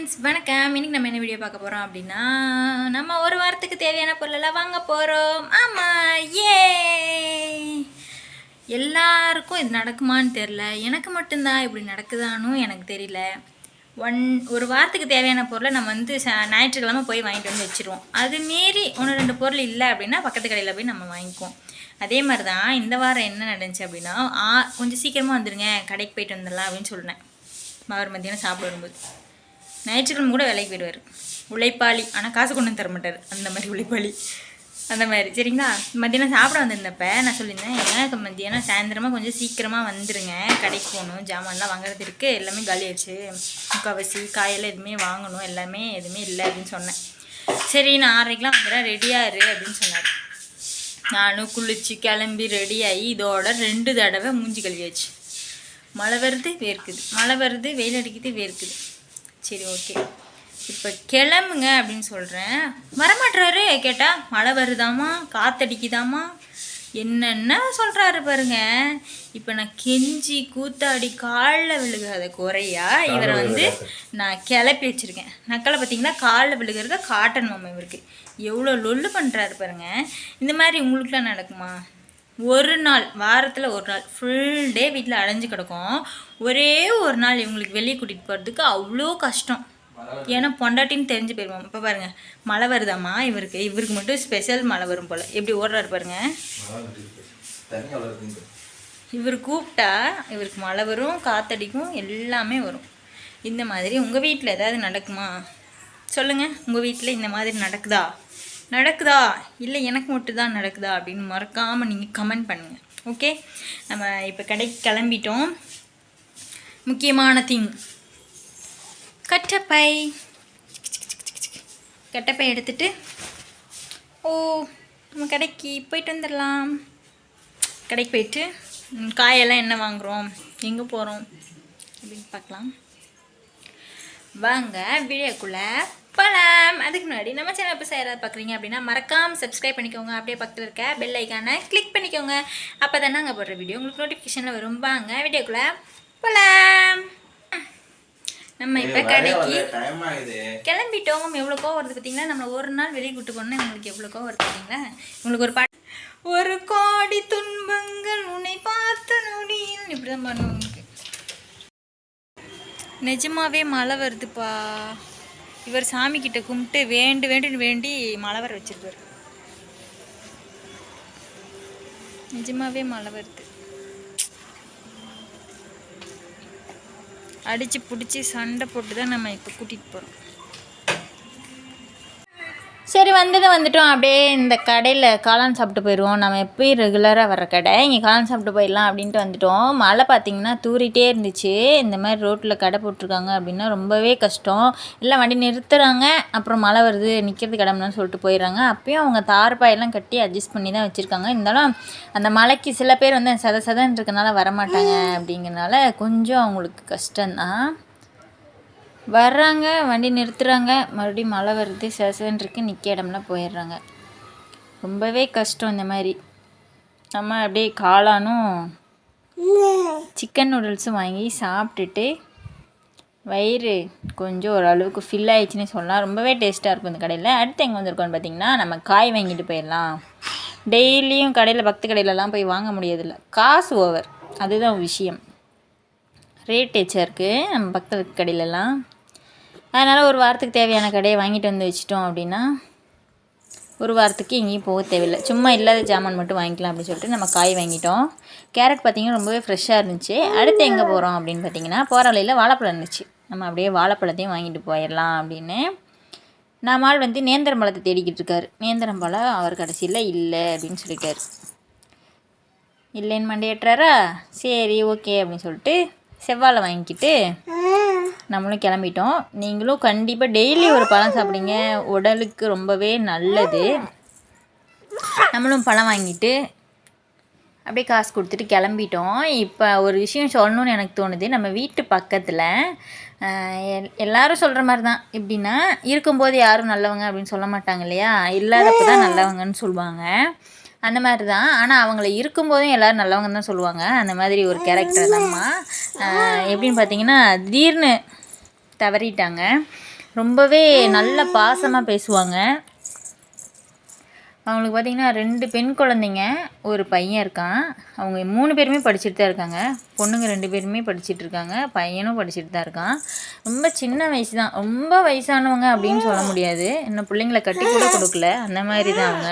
Friends வணக்கம். இன்றைக்கி நம்ம என்ன வீடியோ பார்க்க போகிறோம் அப்படின்னா நம்ம ஒரு வாரத்துக்கு தேவையான பொருளெல்லாம் வாங்க போகிறோம் ஆமாம் ஏ எல்லாருக்கும் இது நடக்குமான்னு தெரில எனக்கு மட்டும்தான் இப்படி நடக்குதானும் எனக்கு தெரியல. ஒன் ஒரு வாரத்துக்கு தேவையான பொருளை நம்ம வந்து ஞாயிற்றுக்கிழமை போய் வாங்கிட்டு வந்து வச்சுருவோம். அது மீறி ஒன்று ரெண்டு பொருள் இல்லை அப்படின்னா பக்கத்து கடையில் போய் நம்ம வாங்கிக்குவோம். அதே மாதிரி தான் இந்த வாரம் என்ன நடந்துச்சு அப்படின்னா ஆ கொஞ்சம் சீக்கிரமாக வந்துடுங்க கடைக்கு போயிட்டு வந்துடலாம் அப்படின்னு சொன்னேன் அவர் மத்தியானம் சாப்பிட வரும்போது. ஞாயிற்றுக்கிழமை கூட வேலைக்கு போயிடுவார். உழைப்பாளி. ஆனால் காசு கொண்டு வந்து தர மாட்டார். அந்த மாதிரி உழைப்பாளி. அந்த மாதிரி. சரிங்களா? மத்தியானம் சாப்பிட வந்திருந்தப்ப நான் சொல்லியிருந்தேன் எனக்கு மத்தியானம்? சாயந்தரமாக கொஞ்சம் சீக்கிரமாக வந்துடுங்க கடைக்கு போகணும். ஜாமான்லாம் வாங்குறது இருக்குது எல்லாமே காலியாச்சு ஆயிடுச்சு. முக்கால்வாசி காயெல்லாம் எதுவுமே வாங்கணும். எல்லாமே எதுவுமே இல்லை அப்படின்னு சொன்னேன். சரி நான் ஆறரைக்கெலாம் வந்துடுறேன். ரெடியாக இரு அப்படின்னு சொன்னார். நானும் குளிச்சு கிளம்பி ரெடியாகி இதோட ரெண்டு தடவை மூஞ்சி கழுவியாச்சு. மழை வருது வேர்க்குது. மழை வருது வெயில் அடிக்குது வேர்க்குது. சரி ஓகே இப்போ கிளம்புங்க அப்படின்னு சொல்கிறேன் வரமாட்டுறாரு கேட்டால் மழை வருதாமா? காத்தடிக்குதாமா? என்னென்ன சொல்கிறாரு பாருங்க. இப்போ நான் கெஞ்சி கூத்தாடி காலில் விழுகாத குறையா? இவரை வந்து நான் கிளப்பி வச்சுருக்கேன். நக்கலை பார்த்தீங்கன்னா காலில் விழுகிறத காட்டணும் இவருக்கு. எவ்வளோ லொல்லு பண்ணுறாரு பாருங்க. இந்த மாதிரி உங்களுக்குலாம் நடக்குமா? ஒரு நாள் வாரத்தில் ஒரு நாள் ஃபுல் டே வீட்டில் அடைஞ்சு கிடக்கும். ஒரே ஒரு நாள் இவங்களுக்கு வெளியே கூட்டிகிட்டு போகிறதுக்கு அவ்வளோ கஷ்டம். ஏன்னா பொண்டாட்டின்னு தெரிஞ்சு போயிடுவோம் இப்போ பாருங்கள் மழை வருதாம்மா இவருக்கு? இவருக்கு மட்டும் ஸ்பெஷல் மழை வரும் போல். எப்படி ஓடுறாரு பாருங்க. இவர் கூப்பிட்டா இவருக்கு மழை வரும் காத்தடிக்கும் எல்லாமே வரும். இந்த மாதிரி உங்கள் வீட்டில் ஏதாவது நடக்குமா? சொல்லுங்கள் உங்கள் வீட்டில் இந்த மாதிரி நடக்குதா? நடக்குதா? இல்லை எனக்கு மட்டும் தான் நடக்குதா அப்படின்னு மறக்காமல் நீங்கள் கமெண்ட் பண்ணுங்கள் ஓகே நம்ம இப்போ கடைக்கு கிளம்பிட்டோம். முக்கியமான திங் கட்டப்பை. கட்டப்பை எடுத்துட்டு ஓ நம்ம கடைக்கு போயிட்டு வந்துடலாம். கடைக்கு போயிட்டு காயெல்லாம் என்ன வாங்குகிறோம் எங்கே போகிறோம் அப்படின்னு பார்க்கலாம். வாங்க வீடியோக்குள்ளே போகலாம் அதுக்கு முன்னாடி நம்ம சேனல் இப்போ யாராவது பார்க்குறீங்க அப்படின்னா மறக்காமல் சப்ஸ்கிரைப் பண்ணிக்கோங்க. அப்படியே பக்கத்தில் இருக்க பெல் ஐக்கானை கிளிக் பண்ணிக்கோங்க. அப்போ தான் நாங்கள் போடுற வீடியோ உங்களுக்கு நோட்டிஃபிகேஷனில் வரும். வாங்க வீடியோக்குள்ளே போகலாம் நம்ம இப்போ கடைக்கு கிளம்பிட்டோம். எவ்வளோ கோவம் வருது பார்த்தீங்களா நம்மளை ஒரு நாள் வெளியே கூட்டு போனால் உங்களுக்கு எவ்வளோ கோவம் வருது பார்த்தீங்களா உங்களுக்கு ஒரு பாட்டு. ஒரு கோடி துன்பங்கள் உன்னை பார்த்த நொடியில். இப்படி தான் பண்ணுவோம் நிஜமாவே மழை வருதுப்பா. இவர் சாமி கிட்ட கும்பிட்டு வேண்டு வேண்டுன்னு வேண்டி மழை வர வச்சிருப்பார் நிஜமாவே மழை வருது அடிச்சு பிடிச்சி சண்டை போட்டு தான் நம்ம இப்போ கூட்டிகிட்டு போகிறோம் சரி வந்தது வந்துட்டோம். அப்படியே இந்த கடையில் காளான் சாப்பிட்டு போயிடுவோம் நம்ம எப்பயும் ரெகுலராக வர கடை. இங்கே காளான் சாப்பிட்டு போயிடலாம் அப்படின்ட்டு வந்துட்டோம். மழை பார்த்திங்கன்னா தூரிட்டே இருந்துச்சு. இந்த மாதிரி ரோட்டில் கடை போட்டிருக்காங்க அப்படின்னா ரொம்பவே கஷ்டம். இல்லை வண்டி நிறுத்துறாங்க. அப்புறம் மழை வருது. நிற்கிறது கடமைன்னு சொல்லிட்டு போயிடுறாங்க. அப்பயும் அவங்க தார்பாயெல்லாம் கட்டி அட்ஜஸ்ட் பண்ணி தான் வச்சுருக்காங்க. இருந்தாலும் அந்த மலைக்கு சில பேர் வந்து சத சதன் இருக்கனால வரமாட்டாங்க அப்படிங்கிறனால கொஞ்சம் அவங்களுக்கு கஷ்டம்தான். வர்றாங்க வண்டி நிறுத்துறாங்க. மறுபடியும் மழை வருது சேசன் நிற்க இடம்லாம் போயிடுறாங்க. ரொம்பவே கஷ்டம் இந்த மாதிரி. நம்ம அப்படியே காளானும் சிக்கன் நூடுல்ஸும் வாங்கி சாப்பிட்டுட்டு வயிறு கொஞ்சம் ஓரளவுக்கு ஃபில் ஆயிடுச்சுன்னு சொல்லலாம் ரொம்பவே டேஸ்ட்டாக இருக்கும் இந்த கடையில். அடுத்து எங்கே வந்திருக்கோன்னு பார்த்தீங்கன்னா நம்ம காய் வாங்கிட்டு போயிடலாம். டெய்லியும் கடையில் பக்த கடையிலலாம் போய் வாங்க முடியறதில்ல. காசு ஓவர் அதுதான் விஷயம். ரேட் எச்சா இருக்குது நம்ம பக்த கடையிலலாம்? அதனால் ஒரு வாரத்துக்கு தேவையான கடையை வாங்கிட்டு வந்து வச்சிட்டோம் அப்படின்னா ஒரு வாரத்துக்கு எங்கேயும் போக தேவையில்லை. சும்மா இல்லாத ஜாமான் மட்டும் வாங்கிக்கலாம் அப்படின்னு சொல்லிட்டு நம்ம காய் வாங்கிட்டோம். கேரட் பார்த்திங்கன்னா ரொம்பவே ஃப்ரெஷ்ஷாக இருந்துச்சு. அடுத்து எங்கே போகிறோம் அப்படின்னு பார்த்தீங்கன்னா போகிற வழியில் வாழைப்பழம் இருந்துச்சு. நம்ம அப்படியே வாழைப்பழத்தையும் வாங்கிட்டு போயிடலாம் அப்படின்னு. நம்மால் வந்து நேந்திரம் பழத்தை தேடிக்கிட்டு இருக்காரு. நேந்திரம் பழம் அவர் கடைசியில் இல்லை அப்படின்னு சொல்லிட்டார். இல்லைன்னு மண்டையேற்றாரா? சரி ஓகே அப்படின்னு சொல்லிட்டு செவ்வாழை வாங்கிக்கிட்டு நம்மளும் கிளம்பிட்டோம். நீங்களும் கண்டிப்பாக டெய்லி ஒரு பழம் சாப்பிடுங்க. உடலுக்கு ரொம்பவே நல்லது. நம்மளும் பழம் வாங்கிட்டு அப்படியே காசு கொடுத்துட்டு கிளம்பிட்டோம். இப்போ ஒரு விஷயம் சொல்லணும்னு எனக்கு தோணுது. நம்ம வீட்டு பக்கத்தில் எல்லாரும் சொல்கிற மாதிரி தான் எப்படின்னா இருக்கும்போது யாரும் நல்லவங்க அப்படின்னு சொல்ல மாட்டாங்க இல்லையா? இல்லாதப்போ தான் நல்லவங்கன்னு சொல்லுவாங்க. அந்த மாதிரி தான் ஆனால் அவங்கள இருக்கும்போதும் எல்லோரும் நல்லவங்க தான் சொல்லுவாங்க. அந்த மாதிரி ஒரு கேரக்டர் தான்மா எப்படின்னு பார்த்தீங்கன்னா திடீர்னு தவறிட்டாங்க. ரொம்பவே நல்ல பாசமாக பேசுவாங்க. அவங்களுக்கு பார்த்திங்கன்னா ரெண்டு பெண் குழந்தைங்க ஒரு பையன் இருக்கான். அவங்க மூணு பேருமே படிச்சுட்டு தான் இருக்காங்க. பொண்ணுங்க ரெண்டு பேருமே படிச்சுட்டு இருக்காங்க. பையனும் படிச்சுட்டு தான் இருக்கான். ரொம்ப சின்ன வயசு தான் ரொம்ப வயசானவங்க அப்படின்னு சொல்ல முடியாது. இன்னும் பிள்ளைங்களை கட்டி கூட கொடுக்கல. அந்த மாதிரி தான் அவங்க.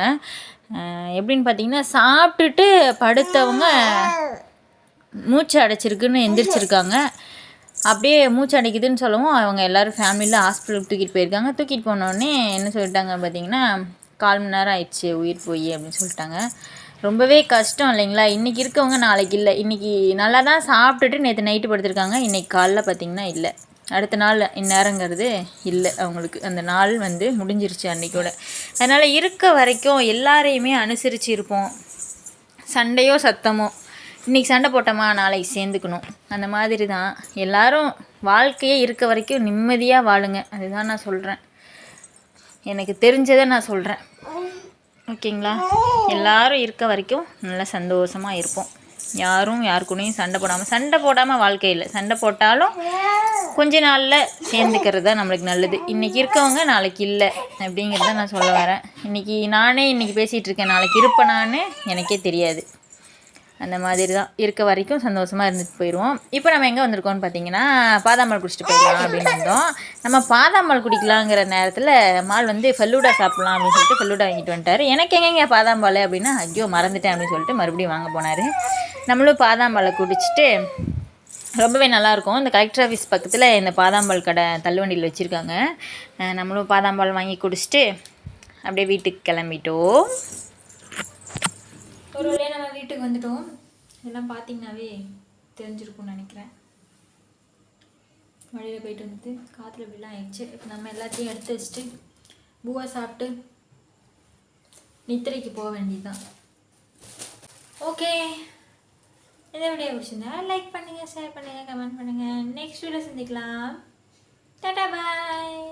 எப்படின்னு பார்த்தீங்கன்னா சாப்பிட்டுட்டு படுத்தவங்க மூச்சு அடைச்சிருக்குன்னு எந்திரிச்சிருக்காங்க. அப்படியே மூச்சு அடைக்குதுன்னு சொல்லவும் அவங்க எல்லோரும் ஃபேமிலியில் ஹாஸ்பிட்டலுக்கு தூக்கிட்டு போயிருக்காங்க. தூக்கிட்டு போனோடனே என்ன சொல்லிட்டாங்க பார்த்தீங்கன்னா கால் மணி நேரம் ஆயிடுச்சு உயிர் போய் அப்படின்னு சொல்லிட்டாங்க. ரொம்பவே கஷ்டம் இல்லைங்களா? இன்றைக்கி இருக்கவங்க நாளைக்கு இல்லை. இன்றைக்கி நல்லா தான் சாப்பிட்டுட்டு நேற்று நைட்டு படுத்திருக்காங்க. இன்றைக்கி காலைல பார்த்திங்கன்னா இல்லை. அடுத்த நாள் இந்நேரங்கிறது இல்லை அவங்களுக்கு. அந்த நாள் வந்து முடிஞ்சிருச்சு அன்றைக்கோட அதனால் இருக்க வரைக்கும் எல்லாரையுமே அனுசரித்து இருப்போம் சண்டையோ சத்தமோ. இன்றைக்கி சண்டை போட்டோமா நாளைக்கு சேர்ந்துக்கணும். அந்த மாதிரி தான் எல்லோரும் வாழ்க்கையே இருக்க வரைக்கும் நிம்மதியாக வாழுங்க. அதுதான் நான் சொல்கிறேன் எனக்கு தெரிஞ்சதை நான் சொல்கிறேன் ஓகேங்களா? எல்லாரும் இருக்க வரைக்கும் நல்லா சந்தோஷமாக இருப்போம். யாரும் யாருக்குனையும் கூடயும் சண்டை போடாமல் சண்டை போடாமல் வாழ்க்கையில் சண்டை போட்டாலும் கொஞ்ச நாளில் சேர்ந்துக்கிறது தான் நம்மளுக்கு நல்லது. இன்றைக்கி இருக்கவங்க நாளைக்கு இல்லை அப்படிங்கிறத நான் சொல்ல வரேன். இன்றைக்கி நானே இன்றைக்கி பேசிகிட்டு இருக்கேன். நாளைக்கு இருப்பேனான்னு எனக்கே தெரியாது. அந்த மாதிரி தான் இருக்க வரைக்கும் சந்தோஷமாக இருந்துட்டு போயிடுவோம் இப்போ நம்ம எங்கே வந்திருக்கோம்னு பார்த்தீங்கன்னா பாதாமல் குடிச்சிட்டு போயிடலாம் அப்படின்னு வந்தோம். நம்ம பாதாமல் குடிக்கலாங்கிற நேரத்தில் மால் வந்து ஃபல்லூடா சாப்பிட்லாம் அப்படின்னு சொல்லிட்டு ஃபல்லூடா வாங்கிட்டு வந்துட்டார். எனக்கு எங்கெங்க பாதாம்பால் அப்படின்னா ஐயோ மறந்துட்டேன் அப்படின்னு சொல்லிட்டு மறுபடியும் வாங்க போனார். நம்மளும் பாதாம்பாலை குடிச்சிட்டு ரொம்பவே நல்லாயிருக்கும். இந்த கலெக்டர் ஆஃபீஸ் பக்கத்தில் இந்த பாதாம்பால் கடை தள்ளுவண்டியில் வச்சுருக்காங்க. நம்மளும் பாதாம்பால் வாங்கி குடிச்சிட்டு அப்படியே வீட்டுக்கு கிளம்பிட்டோம். ஒரு வழியாக நம்ம வீட்டுக்கு வந்துட்டோம். இதெல்லாம் பார்த்தீங்கன்னாவே தெரிஞ்சிருக்கும்னு நினைக்கிறேன். வழியில் போயிட்டு வந்துட்டு காற்றுல இப்படிலாம் ஆயிடுச்சு. இப்போ நம்ம எல்லாத்தையும் எடுத்து வச்சுட்டு பூவை சாப்பிட்டு நித்திரைக்கு போக வேண்டியதுதான். ஓகே. இந்த வீடியோ பிடிச்சிருந்தா லைக் பண்ணுங்கள் ஷேர் பண்ணுங்கள் கமெண்ட் பண்ணுங்கள் நெக்ஸ்ட் வீடியோ சந்திக்கலாம். டாடா பாய்